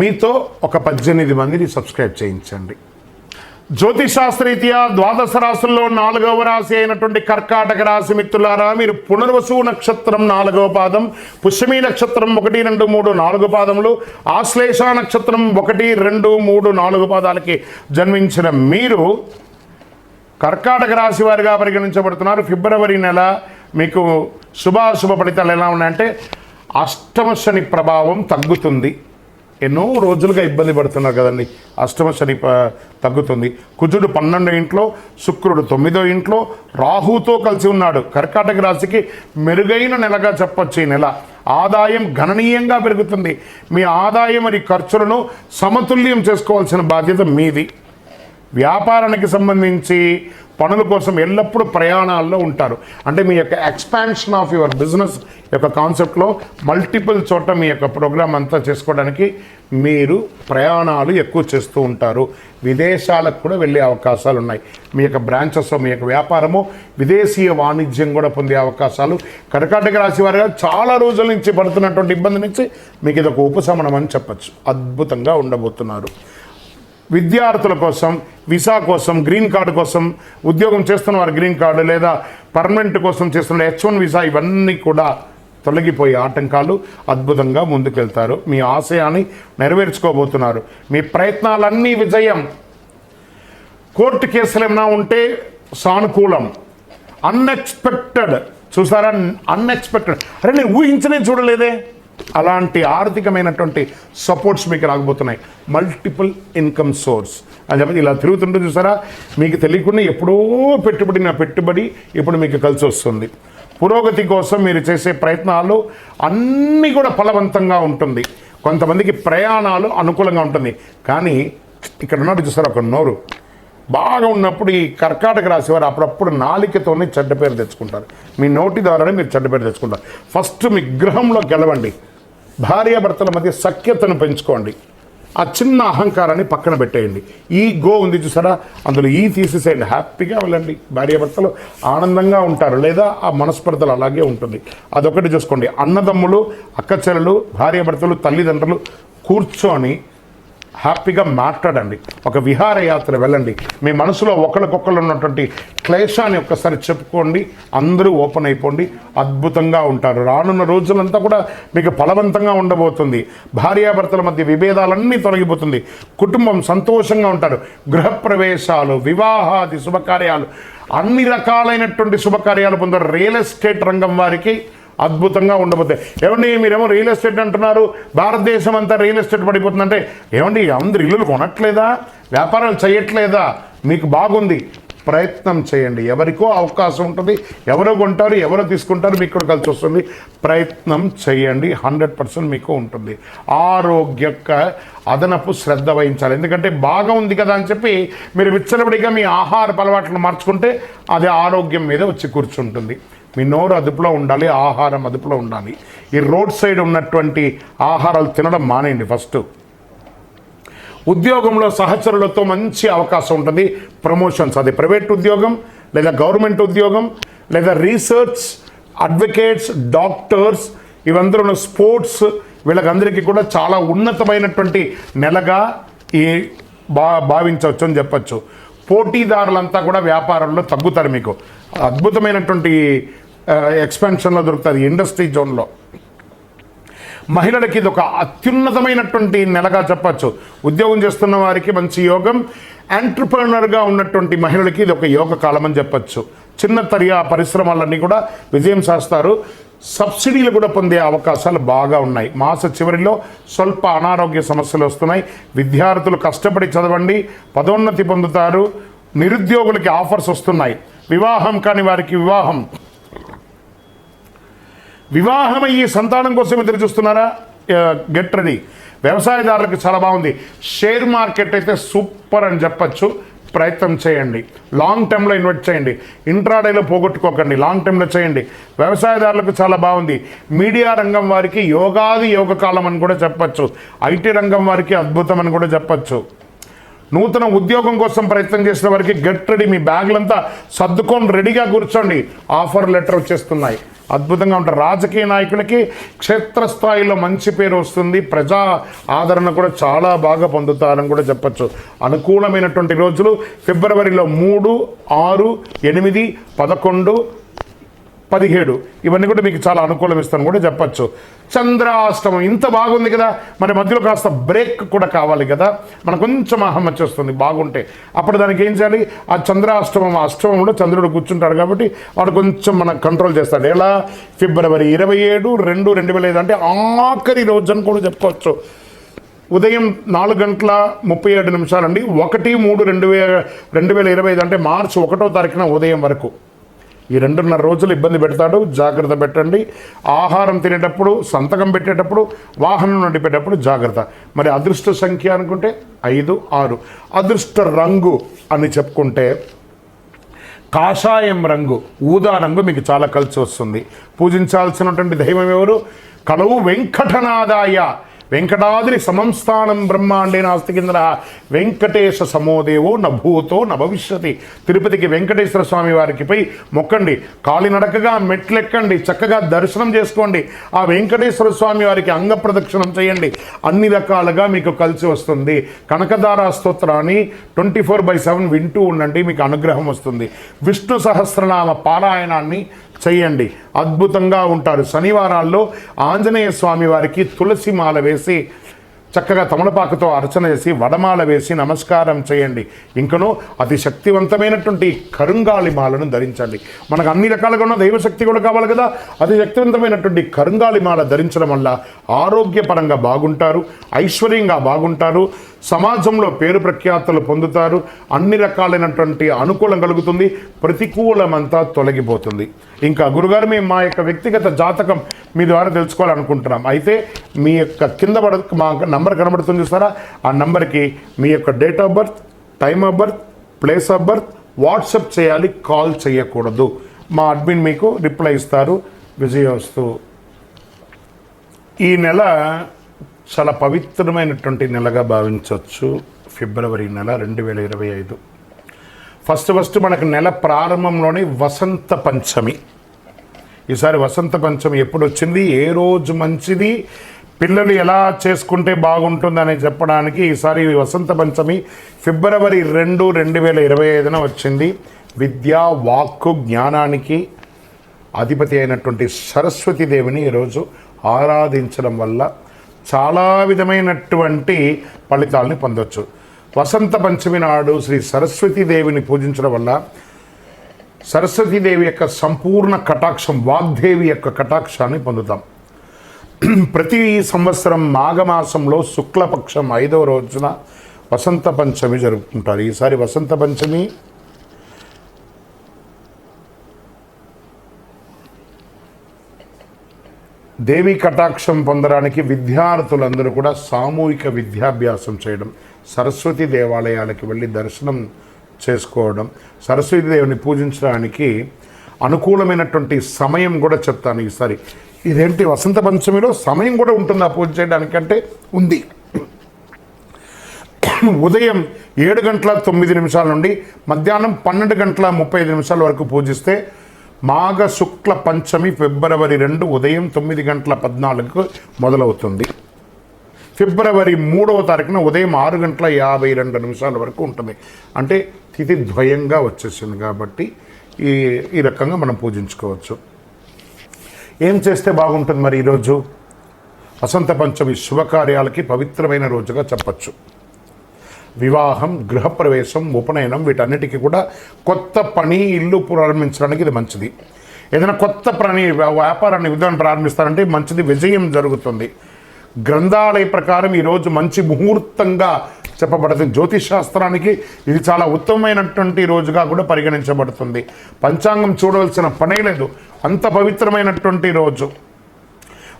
మీతో ఒక పద్దెనిమిది మందిని సబ్స్క్రైబ్ చేయించండి. జ్యోతిషాస్త్రీత్యా ద్వాదశ రాశుల్లో నాలుగవ రాశి అయినటువంటి కర్కాటక రాశి మిత్రులారా మీరు పునర్వసు నక్షత్రం నాలుగవ పాదం పుష్యమి నక్షత్రం ఒకటి రెండు మూడు నాలుగు పాదములు ఆశ్లేష నక్షత్రం ఒకటి రెండు మూడు నాలుగు పాదాలకి జన్మించిన మీరు కర్కాటక రాశి వారిగా పరిగణించబడుతున్నారు. ఫిబ్రవరి నెల మీకు శుభాశుభ ఫలితాలు ఎలా ఉన్నాయంటే అష్టమ శని ప్రభావం తగ్గుతుంది. ఎన్నో రోజులుగా ఇబ్బంది పడుతున్నారు కదండి. అష్టమ శని తగ్గుతుంది. కుజుడు పన్నెండో ఇంట్లో శుక్రుడు తొమ్మిదో ఇంట్లో రాహుతో కలిసి ఉన్నాడు. కర్కాటక రాశికి మెరుగైన నెలగా చెప్పొచ్చు ఈ నెల. ఆదాయం గణనీయంగా పెరుగుతుంది. మీ ఆదాయం మరియు ఖర్చులను సమతుల్యం చేసుకోవాల్సిన బాధ్యత మీది. వ్యాపారానికి సంబంధించి పనుల కోసం ఎల్లప్పుడూ ప్రయాణాల్లో ఉంటారు. అంటే మీ యొక్క ఎక్స్పాన్షన్ ఆఫ్ యువర్ బిజినెస్ యొక్క కాన్సెప్ట్లో మల్టిపుల్ చోట మీ యొక్క ప్రోగ్రామ్ అంతా చేసుకోవడానికి మీరు ప్రయాణాలు ఎక్కువ చేస్తూ ఉంటారు. విదేశాలకు కూడా వెళ్ళే అవకాశాలు ఉన్నాయి. మీ యొక్క బ్రాంచెస్ మీ యొక్క వ్యాపారము విదేశీయ వాణిజ్యం కూడా పొందే అవకాశాలు. కర్కాటక రాశి వారిగా చాలా రోజుల నుంచి పడుతున్నటువంటి ఇబ్బంది నుంచి మీకు ఇది ఒక ఉపశమనం అని చెప్పచ్చు. అద్భుతంగా ఉండబోతున్నారు. విద్యార్థుల కోసం వీసా కోసం గ్రీన్ కార్డు కోసం ఉద్యోగం చేస్తున్న వారు గ్రీన్ కార్డు లేదా పర్మనెంట్ కోసం చేస్తున్న హెచ్ వన్ వీసా ఇవన్నీ కూడా తొలగిపోయే ఆటంకాలు అద్భుతంగా ముందుకెళ్తారు. మీ ఆశయాన్ని నెరవేర్చుకోబోతున్నారు. మీ ప్రయత్నాలన్నీ విజయం. కోర్టు కేసులు ఏమైనా ఉంటే సానుకూలం. అన్ఎక్స్పెక్టెడ్ చూసారా? అన్ఎక్స్పెక్టెడ్ అరే నేను ఊహించనే చూడలేదే. అలాంటి ఆర్థికమైనటువంటి సపోర్ట్స్ మీకు రాకపోతున్నాయి. మల్టిపుల్ ఇన్కమ్ సోర్స్ అని చెప్పి ఇలా తిరుగుతుంటే చూసారా? మీకు తెలియకుండా ఎప్పుడో పెట్టుబడి నా పెట్టుబడి ఇప్పుడు మీకు కలిసి వస్తుంది. పురోగతి కోసం మీరు చేసే ప్రయత్నాలు అన్నీ కూడా ఫలవంతంగా ఉంటుంది. కొంతమందికి ప్రయాణాలు అనుకూలంగా ఉంటుంది. కానీ ఇక్కడ ఉన్నట్టు చూసారా? ఒక నోరు. బాగా ఉన్నప్పుడు ఈ కర్కాటక రాశి వారు అప్పుడప్పుడు నాలికతోనే చెడ్డ పేరు తెచ్చుకుంటారు. మీ నోటి ద్వారానే మీరు చెడ్డ పేరు తెచ్చుకుంటారు. ఫస్ట్ మీ గృహంలో గెలవండి. భార్యాభర్తల మధ్య సఖ్యతను పెంచుకోండి. ఆ చిన్న అహంకారాన్ని పక్కన పెట్టేయండి. ఈ గో ఉంది చూసారా? అందులో ఈ తీసేసేయండి. హ్యాపీగా వెళ్ళండి. భార్యాభర్తలు ఆనందంగా ఉంటారు లేదా ఆ మనస్పర్ధలు అలాగే ఉంటుంది. అదొకటి చూసుకోండి. అన్నదమ్ములు అక్కచెల్లెలు భార్యాభర్తలు తల్లిదండ్రులు కూర్చొని హ్యాపీగా మాట్లాడండి. ఒక విహారయాత్ర వెళ్ళండి. మీ మనసులో ఒకరికొకరు ఉన్నటువంటి క్లేశాన్ని ఒక్కసారి చెప్పుకోండి. అందరూ ఓపెన్ అయిపోండి. అద్భుతంగా ఉంటారు. రానున్న రోజులంతా కూడా మీకు ఫలవంతంగా ఉండబోతుంది. భార్యాభర్తల మధ్య విభేదాలన్నీ తొలగిపోతుంది. కుటుంబం సంతోషంగా ఉంటారు. గృహప్రవేశాలు వివాహాది శుభకార్యాలు అన్ని రకాలైనటువంటి శుభకార్యాలు పొందారు. రియల్ ఎస్టేట్ రంగం వారికి అద్భుతంగా ఉండబోతాయి ఏమండి మీరేమో రియల్ ఎస్టేట్ అంటున్నారు. భారతదేశం అంతా రియల్ ఎస్టేట్ పడిపోతుందంటే ఏమండి అందరు ఇల్లులు కొనట్లేదా? వ్యాపారాలు చేయట్లేదా? మీకు బాగుంది. ప్రయత్నం చేయండి. ఎవరికో అవకాశం ఉంటుంది. ఎవరో కొంటారు ఎవరో తీసుకుంటారు మీకు కూడా కలిసి వస్తుంది. ప్రయత్నం చేయండి. హండ్రెడ్ పర్సెంట్ మీకు ఉంటుంది. ఆరోగ్యక అదనపు శ్రద్ధ వహించాలి. ఎందుకంటే బాగా ఉంది కదా అని చెప్పి మీరు విచ్చలబడిగా మీ ఆహార అలవాట్లను మార్చుకుంటే అది ఆరోగ్యం మీద వచ్చి కూర్చుంటుంది. మీ నోరు అదుపులో ఉండాలి ఆహారం అదుపులో ఉండాలి. ఈ రోడ్ సైడ్ ఉన్నటువంటి ఆహారాలు తినడం మానేయండి ఫస్ట్. ఉద్యోగంలో సహచరులతో మంచి అవకాశం ఉంటుంది ప్రమోషన్స్. అది ప్రైవేట్ ఉద్యోగం లేదా గవర్నమెంట్ ఉద్యోగం లేదా రీసెర్చ్ అడ్వకేట్స్ డాక్టర్స్ ఇవందరూ స్పోర్ట్స్ వీళ్ళకందరికీ కూడా చాలా ఉన్నతమైనటువంటి నెలగా ఈ బా భావించవచ్చు అని చెప్పచ్చు. పోటీదారులంతా కూడా వ్యాపారంలో తగ్గుతారు మీకు. అద్భుతమైనటువంటి ఎక్స్పెన్షన్లో దొరుకుతుంది ఇండస్ట్రీ జోన్లో మహిళలకి ఇది ఒక అత్యున్నతమైనటువంటి నెలగా చెప్పచ్చు. ఉద్యోగం చేస్తున్న వారికి మంచి యోగం ఎంటర్ప్రినర్గా ఉన్నటువంటి మహిళలకి ఇది ఒక యోగ కాలం అని చెప్పచ్చు. చిన్న తరియా పరిశ్రమలన్నీ కూడా విజయం సాస్తారు సబ్సిడీలు కూడా పొందే అవకాశాలు బాగా ఉన్నాయి. మాస చివరిలో స్వల్ప అనారోగ్య సమస్యలు వస్తున్నాయి. విద్యార్థులు కష్టపడి చదవండి పదోన్నతి పొందుతారు. నిరుద్యోగులకి ఆఫర్స్ వస్తున్నాయి. వివాహం కాని వారికి వివాహం. వివాహమయ్యి సంతానం కోసం ఎదురు చూస్తున్నారా? గెట్ రెడీ వ్యవసాయదారులకు చాలా బాగుంది. షేర్ మార్కెట్ అయితే సూపర్ అని చెప్పచ్చు. ప్రయత్నం చేయండి. లాంగ్ టర్మ్లో ఇన్వెస్ట్ చేయండి. ఇంట్రాడేలో పోగొట్టుకోకండి. లాంగ్ టర్మ్లో చేయండి. వ్యవసాయదారులకు చాలా బాగుంది. మీడియా రంగం వారికి యోగాది యోగ కాలం అని కూడా చెప్పచ్చు. ఐటీ రంగం వారికి అద్భుతం అని కూడా చెప్పచ్చు. నూతన ఉద్యోగం కోసం ప్రయత్నం చేసిన వారికి గెట్ రెడీ మీ బ్యాగులంతా సర్దుకొని రెడీగా కూర్చోండి. ఆఫర్ లెటర్ వచ్చేస్తున్నాయి. అద్భుతంగా ఉంటారు రాజకీయ నాయకులకి క్షేత్రస్థాయిలో మంచి పేరు వస్తుంది. ప్రజా ఆదరణ కూడా చాలా బాగా పొందుతారని కూడా చెప్పచ్చు. అనుకూలమైనటువంటి రోజులు. ఫిబ్రవరిలో మూడు ఆరు ఎనిమిది పదకొండు పదిహేడు. ఇవన్నీ కూడా మీకు చాలా అనుకూలం ఇస్తాను కూడా చెప్పచ్చు. చంద్రాష్టమం ఇంత బాగుంది కదా. మరి మధ్యలో కాస్త బ్రేక్ కూడా కావాలి కదా. మనకు కొంచెం అహం వచ్చేస్తుంది బాగుంటే. అప్పుడు దానికి ఏం చేయాలి? ఆ చంద్రాష్టమం ఆ అష్టమంలో చంద్రుడు కూర్చుంటాడు కాబట్టి వాడు కొంచెం మనకు కంట్రోల్ చేస్తాడు. ఎలా? ఫిబ్రవరి ఇరవై ఏడు రెండు రెండు వేల ఐదు అంటే ఆఖరి రోజు అని కూడా చెప్పుకోవచ్చు. ఉదయం నాలుగు గంటల ముప్పై ఏడు నిమిషాలండి. ఒకటి మూడు రెండు వేల రెండు వేల ఇరవై ఐదు అంటే మార్చి ఒకటో తారీఖున ఉదయం వరకు. ఈ రెండున్నర రోజులు ఇబ్బంది పెడతాడు జాగ్రత్త పెట్టండి. ఆహారం తినేటప్పుడు సంతకం పెట్టేటప్పుడు వాహనం నడిపేటప్పుడు జాగ్రత్త. మరి అదృష్ట సంఖ్య అనుకుంటే ఐదు ఆరు. అదృష్ట రంగు అని చెప్పుకుంటే కాషాయం రంగు ఊదా రంగు మీకు చాలా కలిసి వస్తుంది. పూజించాల్సినటువంటి దైవం ఎవరు? కలవు వెంకటనాదాయ. వెంకటాద్రి సమంస్థానం బ్రహ్మాండే నాస్తి కింద వెంకటేశ సమోదేవో నభూతో నభవిష్యతి. తిరుపతికి వెంకటేశ్వర స్వామి వారికి మొక్కండి. కాలినడకగా మెట్లెక్కండి. చక్కగా దర్శనం చేసుకోండి. ఆ వెంకటేశ్వర స్వామి వారికి అంగ ప్రదక్షిణం చేయండి. అన్ని రకాలుగా మీకు కలిసి వస్తుంది. కనకదార స్తోత్రాన్ని ట్వంటీ ఫోర్ బై సెవెన్ వింటూ ఉండండి. మీకు అనుగ్రహం వస్తుంది. విష్ణు సహస్రనామ పారాయణాన్ని చేయండి. అద్భుతంగా ఉంటారు. శనివారాల్లో ఆంజనేయ స్వామి వారికి తులసి మాల వేసి చక్కగా తమలపాకుతో అర్చన చేసి వడమాల వేసి నమస్కారం చేయండి. ఇంకనూ అతి శక్తివంతమైనటువంటి కరుంగాళి మాలను ధరించండి. మనకు అన్ని రకాలుగా ఉన్న దైవశక్తి కూడా కావాలి కదా. అతి శక్తివంతమైనటువంటి కరుంగాళి మాల ధరించడం వల్ల ఆరోగ్యపరంగా బాగుంటారు ఐశ్వర్యంగా బాగుంటారు. సమాజంలో పేరు ప్రఖ్యాతలు పొందుతారు. అన్ని రకాలైనటువంటి అనుకూలం కలుగుతుంది. ప్రతికూలమంతా తొలగిపోతుంది. ఇంకా గురుగారు మేము మా యొక్క వ్యక్తిగత జాతకం మీ ద్వారా తెలుసుకోవాలనుకుంటున్నాం. అయితే మీ యొక్క కింద పడ మా నంబర్ కనబడుతుంది సారా ఆ నంబర్కి మీ యొక్క date of birth time of birth place of birth WhatsApp చేయాలి కాల్ చేయకూడదు. మా అడ్మిన్ మీకు రిప్లై ఇస్తారు. విజయోస్తు ఈ నెల చాలా పవిత్రమైనటువంటి నెలగా భావించవచ్చు. ఫిబ్రవరి నెల రెండు వేల ఇరవై ఐదు. ఫస్ట్ ఫస్ట్ మనకు నెల ప్రారంభంలోనే వసంత పంచమి. ఈసారి వసంత పంచమి ఎప్పుడు వచ్చింది ఏ రోజు మంచిది? పిల్లలు ఎలా చేసుకుంటే బాగుంటుందని చెప్పడానికి ఈసారి వసంత పంచమి ఫిబ్రవరి రెండు రెండు వేల ఇరవై ఐదున వచ్చింది. విద్య వాక్కు జ్ఞానానికి అధిపతి అయినటువంటి సరస్వతి దేవిని ఈరోజు ఆరాధించడం వల్ల చాలా విధమైనటువంటి ఫలితాలని పొందొచ్చు. వసంత పంచమి నాడు శ్రీ సరస్వతి దేవిని పూజించడం వల్ల సరస్వతీదేవి యొక్క సంపూర్ణ కటాక్షం వాగ్దేవి యొక్క కటాక్షాన్ని పొందుతాం. ప్రతి సంవత్సరం మాఘమాసంలో శుక్లపక్షం ఐదవ రోజున వసంత పంచమి జరుపుకుంటారు. ఈసారి వసంత పంచమి దేవి కటాక్షం పొందడానికి విద్యార్థులందరూ కూడా సామూహిక విద్యాభ్యాసం చేయడం సరస్వతి దేవాలయాలకి వెళ్ళి దర్శనం చేసుకోవడం సరస్వతి దేవుని పూజించడానికి అనుకూలమైనటువంటి సమయం కూడా చెప్తాను ఈసారి. ఇదేంటి వసంత పంచమిలో సమయం కూడా ఉంటుందా పూజ చేయడానికంటే ఉంది. ఉదయం ఏడు గంటల తొమ్మిది నిమిషాల నుండి మధ్యాహ్నం పన్నెండు గంటల ముప్పై ఐదు నిమిషాల వరకు పూజిస్తే మాఘ శుక్ల పంచమి ఫిబ్రవరి రెండు ఉదయం తొమ్మిది గంటల పద్నాలుగుకు మొదలవుతుంది. ఫిబ్రవరి మూడవ తారీఖున ఉదయం ఆరు గంటల యాభై రెండు నిమిషాల వరకు ఉంటుంది. అంటే తిథి ద్వయంగా వచ్చేసింది కాబట్టి ఈ ఈ రకంగా మనం పూజించుకోవచ్చు. ఏం చేస్తే బాగుంటుంది మరి ఈరోజు? వసంత పంచమి శుభకార్యాలకి పవిత్రమైన రోజుగా చెప్పచ్చు. వివాహం గృహప్రవేశం ఉపనయనం వీటన్నిటికీ కూడా కొత్త పని ఇల్లు ప్రారంభించడానికి ఇది మంచిది. ఏదైనా కొత్త పని వ్యాపారాన్ని విధానం ప్రారంభిస్తారంటే మంచిది విజయం జరుగుతుంది. గ్రంథాలయ ప్రకారం ఈరోజు మంచి ముహూర్తంగా చెప్పబడుతుంది. జ్యోతిష్ శాస్త్రానికి ఇది చాలా ఉత్తమమైనటువంటి రోజుగా కూడా పరిగణించబడుతుంది. పంచాంగం చూడవలసిన పనే లేదు. అంత పవిత్రమైనటువంటి రోజు.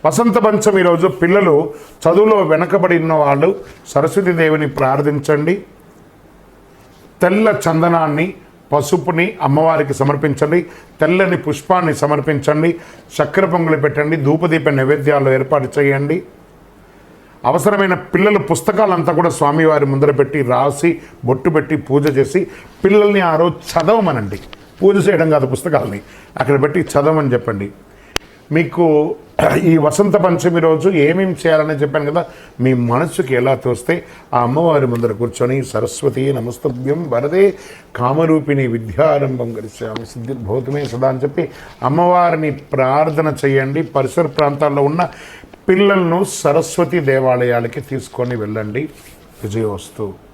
వసంత పంచమి రోజు పిల్లలు చదువులో వెనకబడి ఉన్న వాళ్ళు సరస్వతి దేవిని ప్రార్థించండి. తెల్ల చందనాన్ని పసుపుని అమ్మవారికి సమర్పించండి. తెల్లని పుష్పాన్ని సమర్పించండి. చక్కెర పొంగులు పెట్టండి. ధూపదీప నైవేద్యాలు ఏర్పాటు చేయండి. అవసరమైన పిల్లల పుస్తకాలంతా కూడా స్వామివారి ముందర పెట్టి రాసి బొట్టు పెట్టి పూజ చేసి పిల్లల్ని ఆ రోజు చదవమనండి. పూజ చేయడం కాదు పుస్తకాలని. అక్కడ పెట్టి చదవమని చెప్పండి. మీకు ఈ వసంత పంచమి రోజు ఏమేమి చేయాలని చెప్పాను కదా మీ మనసుకి ఎలా తోస్తే ఆ అమ్మవారి ముందర కూర్చొని సరస్వతి నమస్తభ్యం వరదే కామరూపిణి విద్యారంభం గడిచాము సిద్ధిర్భూతమే సదా అని చెప్పి అమ్మవారిని ప్రార్థన చేయండి. పరిసర ప్రాంతాల్లో ఉన్న పిల్లలను సరస్వతి దేవాలయాలకి తీసుకొని వెళ్ళండి. విజయోస్తు.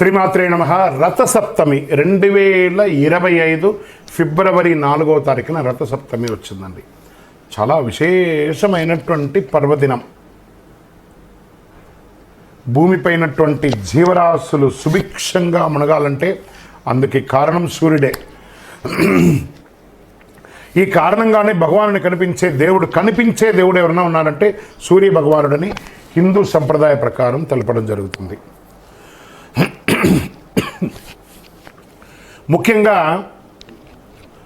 శ్రీమాత్రే నమ. రథసప్తమి రెండు వేల ఇరవై ఐదు ఫిబ్రవరి నాలుగవ తారీఖున రథసప్తమి వచ్చిందండి. చాలా విశేషమైనటువంటి పర్వదినం. భూమిపైనటువంటి జీవరాశులు సుభిక్షంగా మునగాలంటే అందుకే కారణం సూర్యుడే. ఈ కారణంగానే భగవానుని కనిపించే దేవుడు కనిపించే దేవుడు ఎవరైనా ఉన్నారంటే సూర్య భగవానుడని హిందూ సంప్రదాయ ప్రకారం తెలపడం జరుగుతుంది. ముఖ్యంగా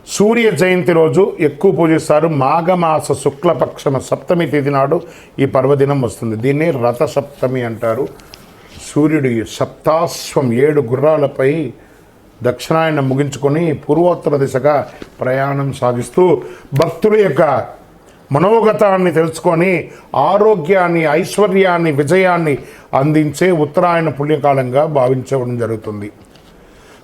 సూర్య జయంతి రోజు ఎక్కువ పూజిస్తారు. మాఘమాస శుక్లపక్షమ సప్తమి తేదీ నాడు ఈ పర్వదినం వస్తుంది. దీన్ని రథ సప్తమి అంటారు. సూర్యుడి సప్తాశ్వం ఏడు గుర్రాలపై దక్షిణాయన ముగించుకొని పూర్వోత్తర దిశగా ప్రయాణం సాగిస్తూ భక్తుల యొక్క మనోగతాన్ని తెలుసుకొని ఆరోగ్యాన్ని ఐశ్వర్యాన్ని విజయాన్ని అందించే ఉత్తరాయణ పుణ్యకాలంగా భావించడం జరుగుతుంది.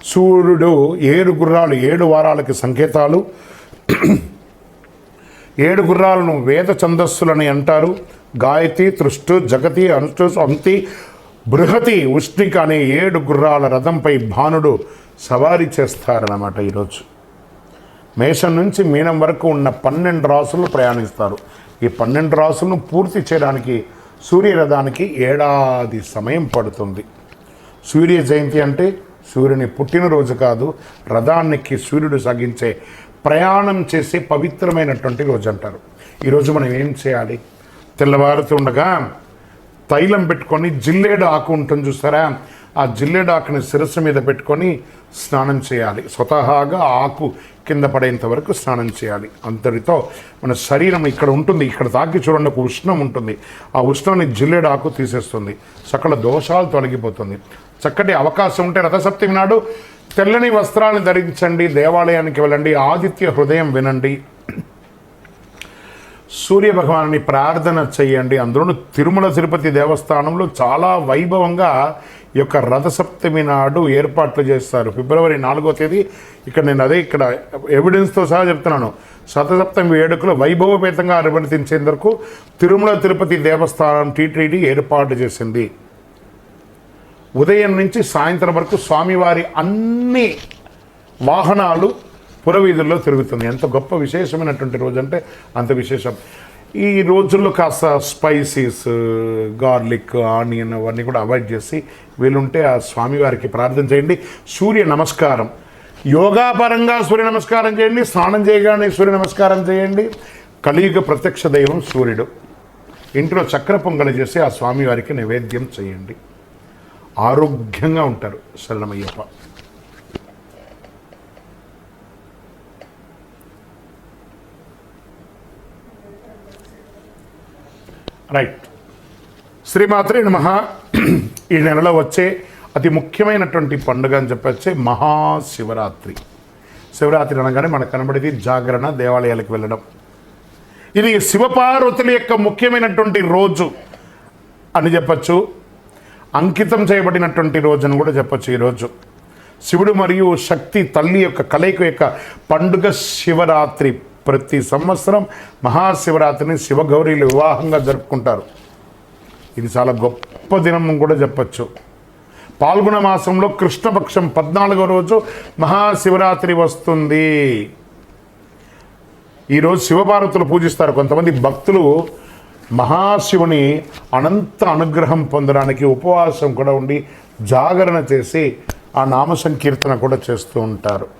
సూర్యుడు ఏడు గుర్రాలు ఏడు వారాలకి సంకేతాలు. ఏడు గుర్రాలను వేద ఛందస్సులని అంటారు. గాయతి తృష్టు జగతి అనుష్టు అంతి బృహతి ఉష్ణిక అనే ఏడు గుర్రాల రథంపై భానుడు సవారీ చేస్తారన్నమాట ఈరోజు. మేషం నుంచి మీనం వరకు ఉన్న పన్నెండు రాసులు ప్రయాణిస్తారు. ఈ పన్నెండు రాసులను పూర్తి చేయడానికి సూర్యరథానికి ఏడాది సమయం పడుతుంది. సూర్య జయంతి అంటే సూర్యుని పుట్టినరోజు కాదు రథానికి సూర్యుడు సాగించే ప్రయాణం చేసే పవిత్రమైనటువంటి రోజు అంటారు ఈరోజు మనం ఏం చేయాలి? తెల్లవారుతుండగా తైలం పెట్టుకొని జిల్లేడు ఆకు ఉంటుంది చూస్తారా? ఆ జిల్లేడు ఆకుని శిరస్సు మీద పెట్టుకొని స్నానం చేయాలి. స్వతహాగా ఆకు కింద పడేంత వరకు స్నానం చేయాలి. అంతటితో మన శరీరం ఇక్కడ ఉంటుంది. ఇక్కడ తాకి చూడండి ఒక ఉష్ణం ఉంటుంది. ఆ ఉష్ణాన్ని జిల్లెడాకు తీసేస్తుంది. సకల దోషాలు తొలగిపోతుంది. చక్కటి అవకాశం ఉంటే రథసప్తమి నాడు తెల్లని వస్త్రాలను ధరించండి. దేవాలయానికి వెళ్ళండి. ఆదిత్య హృదయం వినండి. సూర్య భగవాన్ని ప్రార్థన చేయండి. అందులోనూ తిరుమల తిరుపతి దేవస్థానంలో చాలా వైభవంగా యొక్క రథసప్తమి నాడు ఏర్పాట్లు చేస్తారు. ఫిబ్రవరి నాలుగో తేదీ ఇక్కడ నేను అదే ఇక్కడ ఎవిడెన్స్తో సహా చెప్తున్నాను. శతసప్తమి వేడుకలు వైభవపేతంగా అనుమతించేందుకు తిరుమల తిరుపతి దేవస్థానం టీటీడీ ఏర్పాటు చేసింది. ఉదయం నుంచి సాయంత్రం వరకు స్వామివారి అన్ని వాహనాలు పురవీధుల్లో తిరుగుతుంది. ఎంత గొప్ప విశేషమైనటువంటి రోజు అంటే అంత విశేషం. ఈ రోజుల్లో కాస్త స్పైసీస్ గార్లిక్ ఆనియన్ అవన్నీ కూడా అవాయిడ్ చేసి వీలుంటే ఆ స్వామివారికి ప్రార్థన చేయండి. సూర్య నమస్కారం. యోగా పరంగా సూర్య నమస్కారం చేయండి. స్నానం చేయగానే సూర్య నమస్కారం చేయండి. కలియుగ ప్రత్యక్ష దైవం సూర్యుడు. ఇంట్లో చక్ర పొంగలి చేసి ఆ స్వామివారికి నైవేద్యం చేయండి. ఆరోగ్యంగా ఉంటారు శరణమయ్యప్ప. రైట్ శ్రీమాత్రి నమ. ఈ నెలలో వచ్చే అతి ముఖ్యమైనటువంటి పండుగ అని చెప్పొచ్చే మహాశివరాత్రి. శివరాత్రి అనగానే మనకు కనబడేది జాగరణ దేవాలయాలకు వెళ్ళడం. ఇది శివపార్వతుల యొక్క ముఖ్యమైనటువంటి రోజు అని చెప్పచ్చు. అంకితం చేయబడినటువంటి రోజు అని కూడా చెప్పచ్చు ఈరోజు శివుడు మరియు శక్తి తల్లి యొక్క కలయిక యొక్క పండుగ శివరాత్రి. ప్రతి సంవత్సరం మహాశివరాత్రిని శివగౌరీలు వివాహంగా జరుపుకుంటారు. ఇది చాలా గొప్ప దినం కూడా చెప్పచ్చు. పాల్గొన మాసంలో కృష్ణపక్షం పద్నాలుగో రోజు మహాశివరాత్రి వస్తుంది. ఈరోజు శివపార్వతులు పూజిస్తారు. కొంతమంది భక్తులు మహాశివుని అనంత అనుగ్రహం పొందడానికి ఉపవాసం కూడా ఉండి జాగరణ చేసి ఆ నామ సంకీర్తన కూడా చేస్తూ ఉంటారు.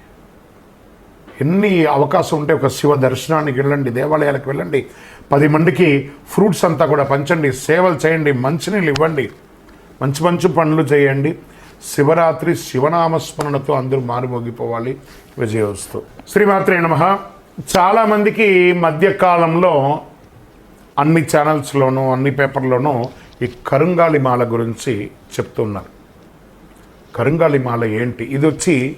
ఎన్ని అవకాశం ఉంటే ఒక శివ దర్శనానికి వెళ్ళండి దేవాలయాలకు వెళ్ళండి పది మందికి ఫ్రూట్స్ అంతా కూడా పంచండి సేవలు చేయండి మంచినీళ్ళు ఇవ్వండి మంచి మంచి పనులు చేయండి. శివరాత్రి శివనామస్మరణతో అందరూ మారుమోగిపోవాలి. విజయోస్తు. శ్రీమాత్రే నమ. చాలామందికి మధ్యకాలంలో అన్ని ఛానల్స్లోనూ అన్ని పేపర్లోనూ ఈ కరుంగాలి మాల గురించి చెప్తున్నారు. కరుంగాలి మాల ఏంటి? ఇది వచ్చి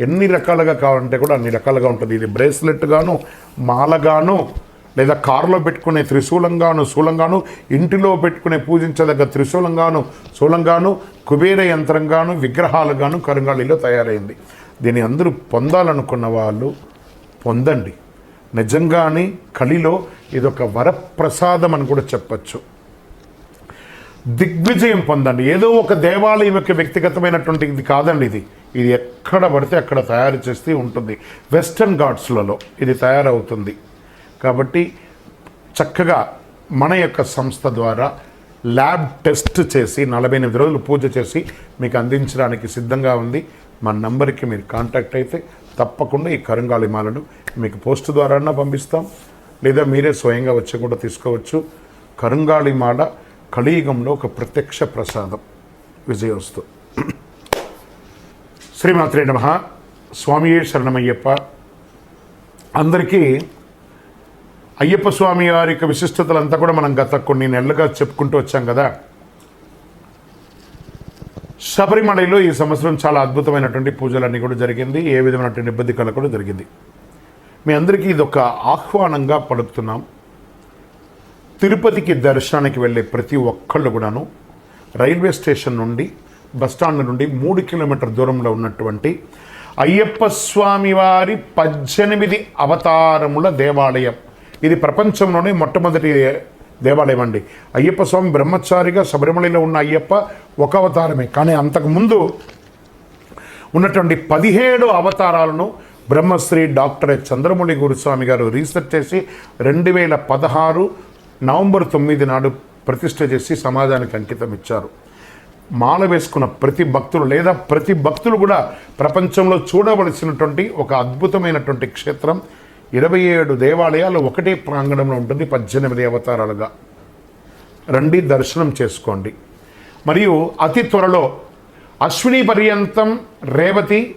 ఎన్ని రకాలుగా కావాలంటే కూడా అన్ని రకాలుగా ఉంటుంది. ఇది బ్రేస్లెట్ గాను మాలగాను లేదా కారులో పెట్టుకునే త్రిశూలంగాను శూలంగాను ఇంటిలో పెట్టుకునే పూజించదగ్గ త్రిశూలంగాను శూలంగాను కుబేర యంత్రంగాను విగ్రహాలుగాను కరుంగాళిలో తయారైంది. దీన్ని అందరూ పొందాలనుకున్న వాళ్ళు పొందండి. నిజంగానే కలిలో ఇదొక వరప్రసాదం అని కూడా చెప్పచ్చు. దిగ్విజయం పొందండి. ఏదో ఒక దేవాలయం యొక్క వ్యక్తిగతమైనటువంటి ఇది కాదండి ఇది. ఇది ఎక్కడ పడితే అక్కడ తయారు చేస్తూ ఉంటుంది. వెస్టర్న్ ఘాట్స్లలో ఇది తయారవుతుంది. కాబట్టి చక్కగా మన యొక్క సంస్థ ద్వారా ల్యాబ్ టెస్ట్ చేసి నలభై ఎనిమిది రోజులు పూజ చేసి మీకు అందించడానికి సిద్ధంగా ఉంది. మా నంబర్కి మీరు కాంటాక్ట్ అయితే తప్పకుండా ఈ కరంగాళి మాలను మీకు పోస్ట్ ద్వారా పంపిస్తాం. లేదా మీరే స్వయంగా వచ్చి కూడా తీసుకోవచ్చు. కరుంగాళి మాల కలియుగంలో ఒక ప్రత్యక్ష ప్రసాదం. విజయోస్తు. శ్రీమాత్రే నమ. స్వామియే శరణమయ్యప్ప. అందరికీ అయ్యప్ప స్వామి వారి యొక్క విశిష్టతలంతా కూడా మనం గత కొన్ని నెలలుగా చెప్పుకుంటూ వచ్చాం కదా. శబరిమలలో ఈ సంవత్సరం చాలా అద్భుతమైనటువంటి పూజలన్నీ కూడా జరిగింది. ఏ విధమైనటువంటి ఇబ్బంది కల కూడా జరిగింది. మీ అందరికీ ఇది ఒక ఆహ్వానంగా పలుకుతున్నాం. తిరుపతికి దర్శనానికి వెళ్ళే ప్రతి ఒక్కళ్ళు కూడాను రైల్వే స్టేషన్ నుండి బస్టాండ్ నుండి మూడు కిలోమీటర్ దూరంలో ఉన్నటువంటి అయ్యప్ప స్వామి వారి పద్దెనిమిది అవతారముల దేవాలయం. ఇది ప్రపంచంలోనే మొట్టమొదటి దేవాలయం అండి. అయ్యప్ప స్వామి బ్రహ్మచారిగా శబరిమలలో ఉన్న అయ్యప్ప ఒక అవతారమే. కానీ అంతకుముందు ఉన్నటువంటి పదిహేడు అవతారాలను బ్రహ్మశ్రీ డాక్టర్ చంద్రమౌళి గురుస్వామి గారు రీసెర్చ్ చేసి రెండు వేల పదహారు నవంబర్ తొమ్మిది నాడు ప్రతిష్ట చేసి సమాజానికి అంకితం ఇచ్చారు. మాల వేసుకున్న ప్రతి భక్తులు లేదా ప్రతి భక్తులు కూడా ప్రపంచంలో చూడవలసినటువంటి ఒక అద్భుతమైనటువంటి క్షేత్రం ఇరవై ఏడు దేవాలయాలు ఒకటే ప్రాంగణంలో ఉంటుంది పద్దెనిమిది అవతారాలుగా. రండి దర్శనం చేసుకోండి. మరియు అతి త్వరలో అశ్విని పర్యంతం రేవతి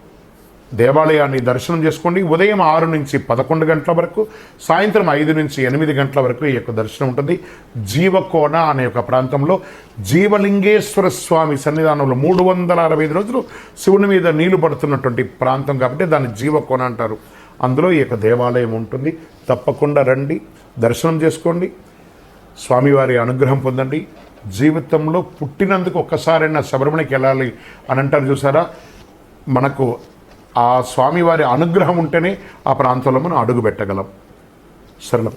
దేవాలయాన్ని దర్శనం చేసుకోండి. ఉదయం ఆరు నుంచి పదకొండు గంటల వరకు సాయంత్రం ఐదు నుంచి ఎనిమిది గంటల వరకు ఈ యొక్క దర్శనం ఉంటుంది. జీవకోన అనే ఒక ప్రాంతంలో జీవలింగేశ్వర స్వామి సన్నిధానంలో మూడు వందల అరవై ఐదు రోజులు శివుని మీద నీళ్ళు పడుతున్నటువంటి ప్రాంతం కాబట్టి దాన్ని జీవకోన అంటారు. అందులో ఈ యొక్క దేవాలయం ఉంటుంది. తప్పకుండా రండి దర్శనం చేసుకోండి. స్వామివారి అనుగ్రహం పొందండి. జీవితంలో పుట్టినందుకు ఒక్కసారైనా శబరిమలకి వెళ్ళాలి అని అంటారు చూసారా? మనకు ఆ స్వామివారి అనుగ్రహం ఉంటేనే ఆ ప్రాంతంలో మనం అడుగు పెట్టగలం. శరణ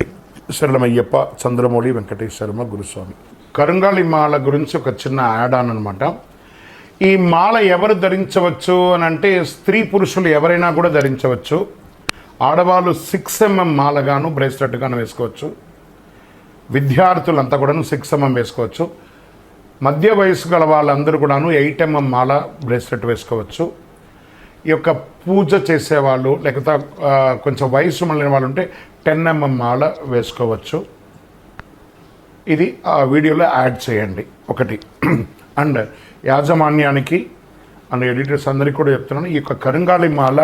శరణమయ్యప్ప చంద్రమౌళి వెంకటేశ్వరమ గురుస్వామి. కరుంగాళి మాల గురించి ఒక చిన్న యాడాన్ అనమాట ఈ మాల ఎవరు ధరించవచ్చు అని అంటే స్త్రీ పురుషులు ఎవరైనా కూడా ధరించవచ్చు. ఆడవాళ్ళు సిక్స్ ఎంఎం మాలగాను బ్రేస్లెట్ గాను వేసుకోవచ్చు. విద్యార్థులంతా కూడాను సిక్స్ ఎంఎం వేసుకోవచ్చు. మధ్య వయసు గల వాళ్ళందరూ కూడాను ఎయిట్ ఎంఎం మాల బ్రేస్లెట్ వేసుకోవచ్చు. ఈ యొక్క పూజ చేసేవాళ్ళు లేకపోతే కొంచెం వయసు మళ్ళిన వాళ్ళు ఉంటే టెన్ ఎంఎం మాల వేసుకోవచ్చు. ఇది ఆ వీడియోలో యాడ్ చేయండి ఒకటి. అండ్ యాజమాన్యానికి అండ్ ఎడిటర్స్ అందరికీ కూడా చెప్తున్నాను ఈ యొక్క కరుంగాలి మాల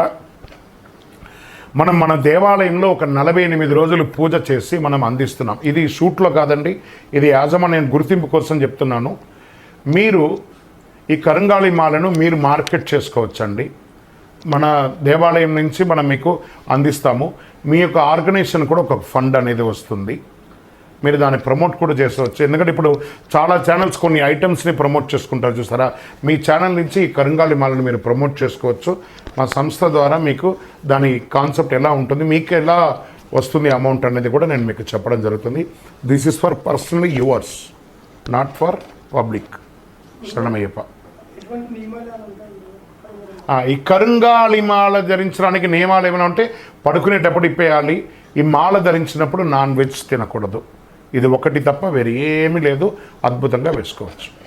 మనం మన దేవాలయంలో ఒక నలభై ఎనిమిది రోజులు పూజ చేసి మనం అందిస్తున్నాం. ఇది షూట్లో కాదండి ఇది యాజమాన్యం గుర్తింపు కోసం చెప్తున్నాను. మీరు ఈ కరంగాళి మాలను మీరు మార్కెట్ చేసుకోవచ్చండి. మన దేవాలయం నుంచి మనం మీకు అందిస్తాము. మీ యొక్క ఆర్గనైజేషన్ కూడా ఒక ఫండ్ అనేది వస్తుంది. మీరు దాన్ని ప్రమోట్ కూడా చేసుకోవచ్చు ఎందుకంటే ఇప్పుడు చాలా ఛానల్స్ కొన్ని ఐటమ్స్ని ప్రమోట్ చేసుకుంటారు చూసారా? మీ ఛానల్ నుంచి ఈ కరుంగాలి మాలను మీరు ప్రమోట్ చేసుకోవచ్చు. మా సంస్థ ద్వారా మీకు దాని కాన్సెప్ట్ ఎలా ఉంటుంది మీకు ఎలా వస్తుంది అమౌంట్ అనేది కూడా నేను మీకు చెప్పడం జరుగుతుంది. This is for personally yours not for public శరణమయ్యప్ప ఎటువంటి నియమాలు ఏమైనా ఉంటాయి ఆ, ఈ కరుంగాలి మాల ధరించడానికి నియమాలు ఏమైనా ఉంటే పడుకునేటప్పుడు ఇప్పేయాలి. ఈ మాల ధరించినప్పుడు నాన్ వెజ్ తినకూడదు. ఇది ఒకటి తప్ప వేరే ఏమీ లేదు. అద్భుతంగా వేసుకోవచ్చు.